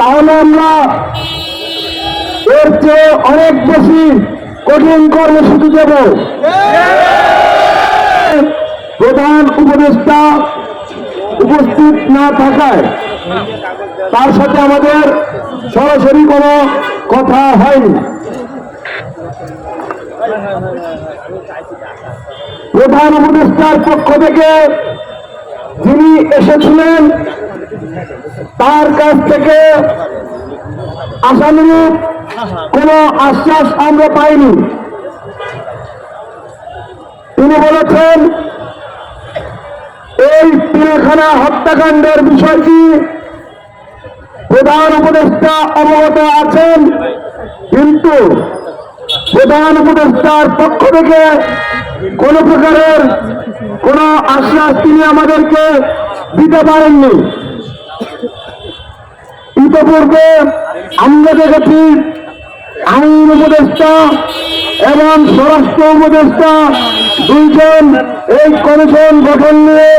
তাহলে আমরা এর চেয়ে অনেক বেশি কঠিন কর্মসূচি দেব প্রধান উপদেষ্টা উপস্থিত না থাকায় তার সাথে আমাদের সরাসরি কোনো কথা হয়নি। প্রধান উপদেষ্টার পক্ষ থেকে যিনি এসেছিলেন তার কাছ থেকে আশানুরূপ কোনো আশ্বাস আমরা পাইনি। তিনি বলেছেন, এই পিলখানা হত্যাকাণ্ডের বিষয়টি প্রধান উপদেষ্টা অবগত আছেন, কিন্তু প্রধান উপদেষ্টার পক্ষ থেকে কোন প্রকারের কোন আশ্বাস তিনি আমাদেরকে দিতে পারেননি। ইতিপূর্বে আমরা দেখেছি আইন উপদেষ্টা এবং স্বরাষ্ট্র উপদেষ্টা দুইজন এই কমিশন গঠন নিয়ে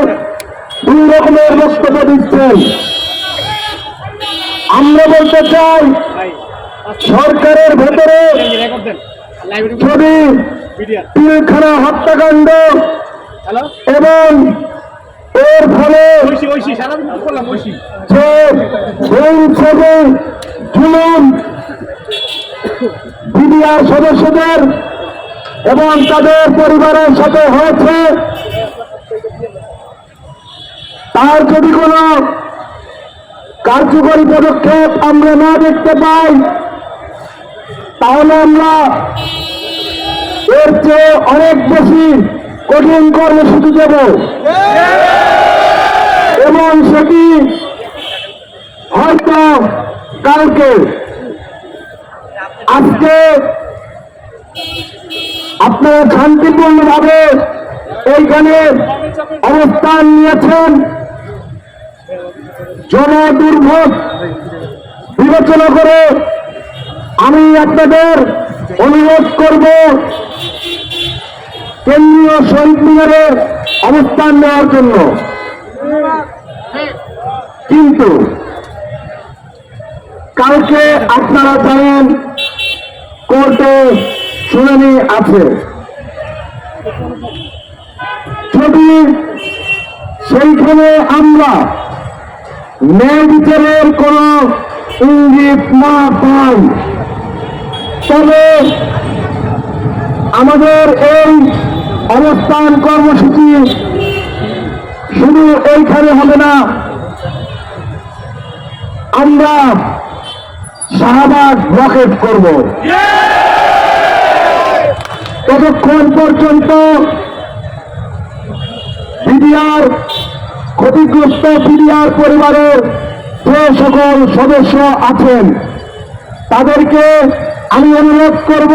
দুই রকমের বক্তব্য দিচ্ছেন। আমরা বলতে চাই সরকারের ভেতরে যদি পিলখানা হত্যাকাণ্ড এবং এর ফলে যে বিডিআর সদস্যদের এবং তাদের পরিবারের সাথে হয়েছে। তার যদি কোনো কার্যকরী পদক্ষেপ আমরা না দেখতে পাই, তাহলে আমরা এর চেয়ে অনেক বেশি কঠিন কর্মসূচি দেব। এবং সেটি হয়তো কালকে, আজকে আপনারা শান্তিপূর্ণভাবে এইখানে অবস্থান নিয়েছেন। জন দুর্ভোগ বিবেচনা করে আমি আপনাদের অনুরোধ করব, কেন্দ্রীয় শহীদ মিনারে অবস্থান নেওয়ার জন্য। কিন্তু কালকে আপনারা জানেন কোর্টে শুনানি আছে। যদি সেইখানে আমরা ন্যায় বিচারের কোন ইঙ্গিত না পাই। তবে আমাদের এই অবস্থান কর্মসূচি শুধু এইখানে হবে না, আমরা শাহবাগ রকেট করব। ততক্ষণ পর্যন্ত বিডিআর ক্ষতিগ্রস্ত বিডিআর পরিবারের যে সকল সদস্য আছেন। তাদেরকে আমি অনুরোধ করব,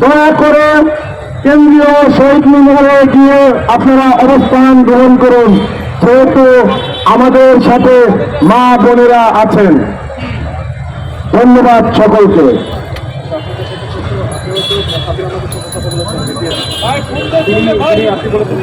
দয়া করে কেন্দ্রীয় শহীদ মিনারে গিয়ে আপনারা অবস্থান গ্রহণ করুন, যেহেতু আমাদের সাথে মা বোনেরা আছেন। ধন্যবাদ সকলকে। আপনি বলেছেন